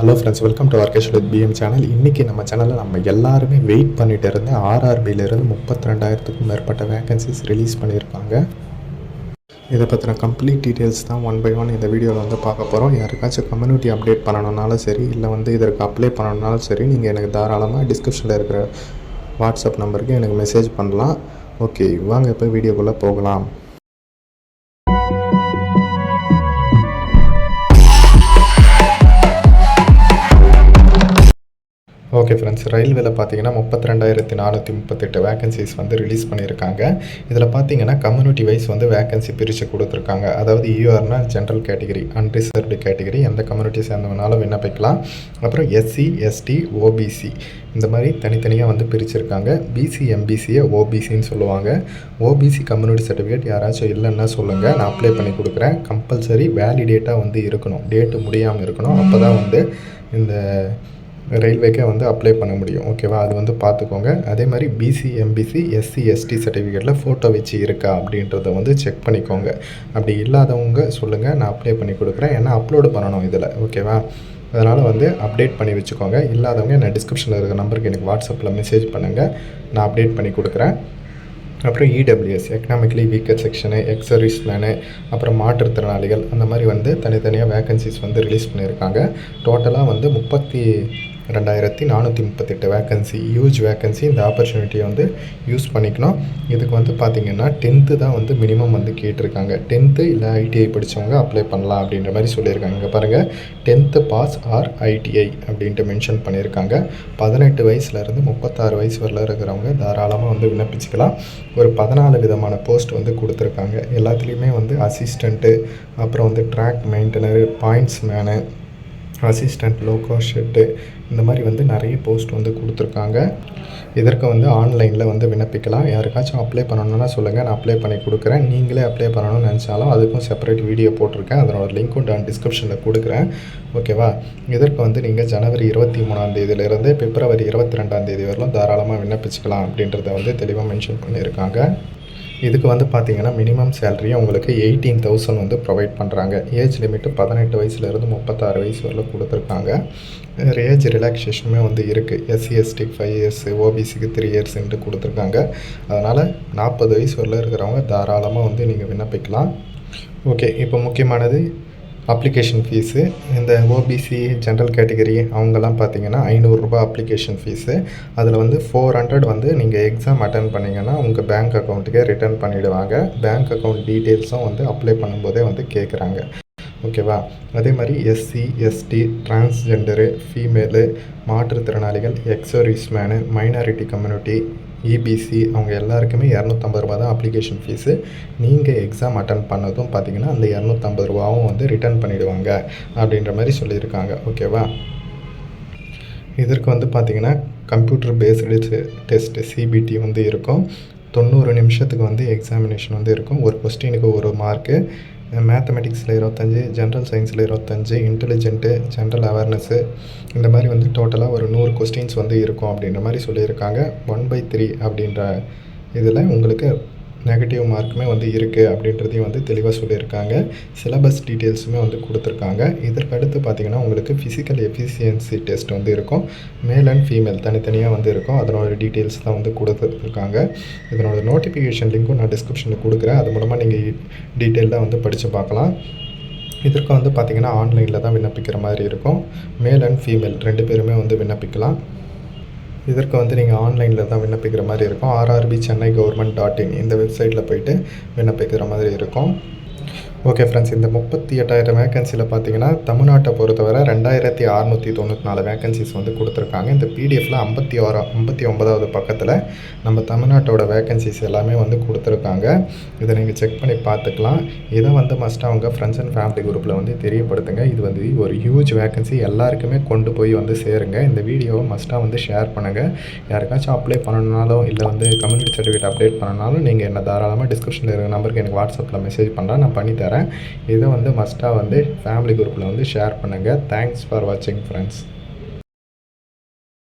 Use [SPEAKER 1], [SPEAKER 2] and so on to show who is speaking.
[SPEAKER 1] Hello friends welcome to Arkesh with PM channel இன்றைக்கி நம்ம சேனலில் நம்ம எல்லாருமே வெயிட் பண்ணிட்டு இருந்த ஆர்ஆர்பியிலேருந்து முப்பத்தி ரெண்டாயிரத்துக்கும் மேற்பட்ட வேகன்சிஸ் ரிலீஸ் பண்ணியிருக்காங்க. இதை பற்றின கம்ப்ளீட் டீட்டெயில்ஸ் தான் ஒன் பை ஒன் இந்த வீடியோவில் வந்து பார்க்க போகிறோம் யாருக்காச்சும் கம்யூனிட்டி அப்டேட் பண்ணணுன்னாலும் சரி இல்லை வந்து இதற்கு அப்ளை பண்ணணுன்னாலும் சரி நீங்கள் எனக்கு தாராளமாக டிஸ்கிரிப்ஷனில் இருக்கிற வாட்ஸ்அப் நம்பருக்கு எனக்கு மெசேஜ் பண்ணலாம். ஓகே வாங்க இப்போ வீடியோக்குள்ளே போகலாம். ஓகே ஃப்ரெண்ட்ஸ் ரயில்வேல பார்த்தீங்கன்னா முப்பத்தி ரெண்டாயிரத்தி நானூற்றி முப்பத்தெட்டு வேகன்சிஸ் வந்து ரிலீஸ் பண்ணியிருக்காங்க. இதில் பார்த்தீங்கன்னா கம்யூனிட்டி வைஸ் வந்து வேகன்சி பிரித்து கொடுத்துருக்காங்க. அதாவது யூஆர்னா ஜென்ரல் கேட்டகரி அன்ரிசர்வ்டு கேட்டகரி எந்த கம்யூனிட்டி சேர்ந்தவனாலும் விண்ணப்பிக்கலாம் அப்புறம் எஸ்சி எஸ்டி ஓபிசி இந்த மாதிரி தனித்தனியாக வந்து பிரிச்சிருக்காங்க. பிசி எம்பிசியை ஓபிசின்னு சொல்லுவாங்க. ஓபிசி கம்யூனிட்டி சர்டிஃபிகேட் யாராச்சும் இல்லைன்னா சொல்லுங்கள் நான் அப்ளை பண்ணி கொடுக்குறேன். கம்பல்சரி வேலிடேட்டாக வந்து இருக்கணும். டேட்டு முடியாமல் இருக்கணும். அப்போ தான் வந்து இந்த ரயில்வேக்கே வந்து அப்ளை பண்ண முடியும். ஓகேவா அது வந்து பார்த்துக்கோங்க. அதே மாதிரி பிசி எம்பிசி எஸ்சி எஸ்டி சர்டிஃபிகேட்டில் ஃபோட்டோ வச்சு இருக்கா அப்படின்றத வந்து செக் பண்ணிக்கோங்க. அப்படி இல்லாதவங்க சொல்லுங்கள் நான் அப்ளை பண்ணி கொடுக்குறேன். ஏன்னா அப்லோடு பண்ணணும் இதில். ஓகேவா அதனால் வந்து அப்டேட் பண்ணி வச்சுக்கோங்க. இல்லாதவங்க நான் டிஸ்கிரிப்ஷனில் இருக்கிற நம்பருக்கு எனக்கு வாட்ஸ்அப்பில் மெசேஜ் பண்ணுங்கள் நான் அப்டேட் பண்ணி கொடுக்குறேன். அப்புறம் EWS economically weaker section ex service plan அப்புறம் மாற்றுத்திறனாளிகள் அந்த மாதிரி வந்து தனித்தனியாக வேகன்சிஸ் வந்து ரிலீஸ் பண்ணியிருக்காங்க. டோட்டலாக வந்து முப்பத்தி ரெண்டாயிரத்தி நானூற்றி முப்பத்தெட்டு வேக்கன்சி ஹியூஜ் வேக்கன்சி இந்த ஆப்பர்ச்சுனிட்டியை வந்து யூஸ் பண்ணிக்கணும். இதுக்கு வந்து பார்த்திங்கன்னா டென்த்து தான் வந்து மினிமம் வந்து கேட்டிருக்காங்க. டென்த்து இல்லை ஐடிஐ படித்தவங்க அப்ளை பண்ணலாம் அப்படின்ற மாதிரி சொல்லியிருக்காங்க. இங்கே பாருங்கள் டென்த்து பாஸ் ஆர் ஐடிஐ அப்படின்ட்டு மென்ஷன் பண்ணியிருக்காங்க. பதினெட்டு வயசுலேருந்து முப்பத்தாறு வயசு வரல இருக்கிறவங்க தாராளமாக வந்து விண்ணப்பிச்சுக்கலாம். ஒரு பதினாலு விதமான போஸ்ட் வந்து கொடுத்துருக்காங்க. எல்லாத்துலேயுமே வந்து அசிஸ்டண்ட்டு அப்புறம் வந்து track maintainer pointsman assistant loco shed இந்த மாதிரி வந்து நிறைய போஸ்ட் வந்து கொடுத்துருக்காங்க. இதற்கு வந்து ஆன்லைனில் வந்து விண்ணப்பிக்கலாம். யாருக்காச்சும் அப்ளை பண்ணணுன்னா சொல்லுங்கள் நான் அப்ளை பண்ணி கொடுக்குறேன். நீங்களே அப்ளை பண்ணணும்னு நினச்சாலும் அதுக்கும் செப்பரேட் வீடியோ போட்டிருக்கேன். அதனோட லிங்க்கும் நான் டிஸ்கிரிப்ஷனில் கொடுக்குறேன். ஓகேவா இதற்கு வந்து நீங்கள் ஜனவரி இருபத்தி மூணாம் தேதியிலேருந்து பிப்ரவரி இருபத்தி ரெண்டாம் தேதி வரலும் தாராளமாக விண்ணப்பிச்சுக்கலாம் அப்படின்றத வந்து தெளிவாக மென்ஷன் பண்ணியிருக்காங்க. இதுக்கு வந்து பார்த்தீங்கன்னா மினிமம் சேலரியை உங்களுக்கு எயிட்டீன் தௌசண்ட் வந்து ப்ரொவைட் பண்ணுறாங்க ஏஜ் லிமிட்டு பதினெட்டு வயசுலேருந்து முப்பத்தாறு வயசு வரலும் கொடுத்துருக்காங்க. ஏஜ் ரிலாக்ஸேஷனுமே வந்து இருக்குது எஸ்சி ஃபைவ் இயர்ஸ் ஓபிசிக்கு த்ரீ இயர்ஸ்ன்ட்டு கொடுத்துருக்காங்க. அதனால் நாற்பது வயசு வரல இருக்கிறவங்க தாராளமாக வந்து நீங்கள் விண்ணப்பிக்கலாம். ஓகே இப்போ முக்கியமானது அப்ளிகேஷன் ஃபீஸு இந்த ஓபிசி ஜென்ரல் கேட்டகரி அவங்கெல்லாம் பார்த்தீங்கன்னா ஐநூறுரூபா அப்ளிகேஷன் ஃபீஸு அதில் வந்து ஃபோர் ஹண்ட்ரட் வந்து நீங்கள் எக்ஸாம் அட்டன் பண்ணிங்கன்னா உங்கள் பேங்க் அக்கௌண்ட்டுக்கே ரிட்டர்ன் பண்ணிவிடுவாங்க பேங்க் அக்கௌண்ட் டீட்டெயில்ஸும் வந்து அப்ளை பண்ணும்போதே வந்து கேட்குறாங்க ஓகேவா அதே மாதிரி எஸ்சி எஸ்டி டிரான்ஸ்ஜெண்டரு ஃபீமேலு மாற்றுத்திறனாளிகள் ex serviceman man minority community EBC அவங்க எல்லாருக்குமே இரநூத்தம்பது ரூபா தான் அப்ளிகேஷன் ஃபீஸு நீங்கள் எக்ஸாம் அட்டன் பண்ணதும் பார்த்தீங்கன்னா அந்த இரநூத்தம்பது ரூபாவும் வந்து ரிட்டர்ன் பண்ணிவிடுவாங்க அப்படின்ற மாதிரி சொல்லியிருக்காங்க. ஓகேவா இதற்கு வந்து பார்த்திங்கன்னா கம்ப்யூட்டர் பேஸ்டு டெஸ்ட்டு சிபிடி வந்து இருக்கும். தொண்ணூறு நிமிஷத்துக்கு வந்து எக்ஸாமினேஷன் வந்து இருக்கும். ஒரு கொஸ்டினுக்கு ஒரு மார்க்கு மேத்தமெட்டிக்ஸில் இருபத்தஞ்சி ஜென்ரல் சயின்ஸில் இருபத்தஞ்சி இன்டெலிஜென்ட்டு ஜென்ரல் அவேர்னஸ்ஸு இந்த மாதிரி வந்து டோட்டலாக ஒரு நூறு கொஸ்டின்ஸ் வந்து இருக்கும் அப்படின்ற மாதிரி சொல்லியிருக்காங்க. ஒன் பை த்ரீ அப்படின்ற இதில் உங்களுக்கு நெகட்டிவ் மார்க்குமே வந்து இருக்குது அப்படின்றதையும் வந்து தெளிவாக சொல்லியிருக்காங்க. சிலபஸ் டீட்டெயில்ஸுமே வந்து கொடுத்துருக்காங்க. இதற்கு அடுத்து பார்த்திங்கன்னா உங்களுக்கு ஃபிசிக்கல் எஃபிஷியன்சி டெஸ்ட் வந்து இருக்கும். மேல் அண்ட் ஃபீமேல் தனித்தனியாக வந்து இருக்கும். அதனோட டீட்டெயில்ஸ் தான் வந்து கொடுத்துருக்காங்க. இதனோட நோட்டிஃபிகேஷன் லிங்க்கும் நான் டிஸ்கிரிப்ஷனில் கொடுக்குறேன். அது மூலமாக நீங்கள் டீட்டெயிலாக வந்து படித்து பார்க்கலாம். இதற்கு வந்து பார்த்திங்கன்னா ஆன்லைனில் தான் விண்ணப்பிக்கிற மாதிரி இருக்கும். மேல் அண்ட் ஃபீமேல் ரெண்டு பேருமே வந்து விண்ணப்பிக்கலாம். இதற்கு வந்து நீங்கள் ஆன்லைனில் தான் விண்ணப்பிக்கிற மாதிரி இருக்கும். RRB Chennai government dot in இந்த வெப்சைட்டில் போயிட்டு விண்ணப்பிக்கிற மாதிரி இருக்கும். ஓகே ஃப்ரெண்ட்ஸ் இந்த முப்பத்தி எட்டாயிரம் வேகன்சியில் பார்த்தீங்கன்னா தமிழ்நாட்டை பொறுத்தவரை ரெண்டாயிரத்தி அறநூற்றி தொண்ணூற்றி நாலு வேகன்சிஸ் வந்து கொடுத்துருக்காங்க. இந்த பிடிஎஃப்பில் ஐம்பத்தி ஆறா ஐம்பத்தி ஒன்பதாவது பக்கத்தில் நம்ம தமிழ்நாட்டோட வேகன்சிஸ் எல்லாமே வந்து கொடுத்துருக்காங்க. இதை நீங்கள் செக் பண்ணி பார்த்துக்கலாம். இதை வந்து மஸ்ட்டாக அவங்க ஃப்ரெண்ட்ஸ் அண்ட் ஃபேமிலி குரூப்பில் வந்து தெரியப்படுத்துங்க. இது வந்து ஒரு ஹியூஜ் வேகன்சி எல்லாருக்குமே கொண்டு போய் வந்து சேருங்க. இந்த வீடியோவை மஸ்ட்டாக வந்து ஷேர் பண்ணுங்கள் யாருக்காச்சும் அப்ளை பண்ணணுனாலும் இல்லை வந்து கம்யூனிட்டி சர்டிஃபிகேட் அப்டேட் பண்ணனாலும் நீங்கள் என்ன தாராளமாக டிஸ்கிரிப்ஷனில் இருக்கிற நம்பருக்கு எனக்கு வாட்ஸ்அப்பில் மெசேஜ் பண்ணுறேன் நான் பண்ணி தரேன். இதை வந்து மஸ்ட்டாக வந்து ஃபேமிலி குரூப்பில் வந்து ஷேர் பண்ணுங்கள் தேங்க்ஸ் ஃபார் வாட்சிங் ஃப்ரெண்ட்ஸ்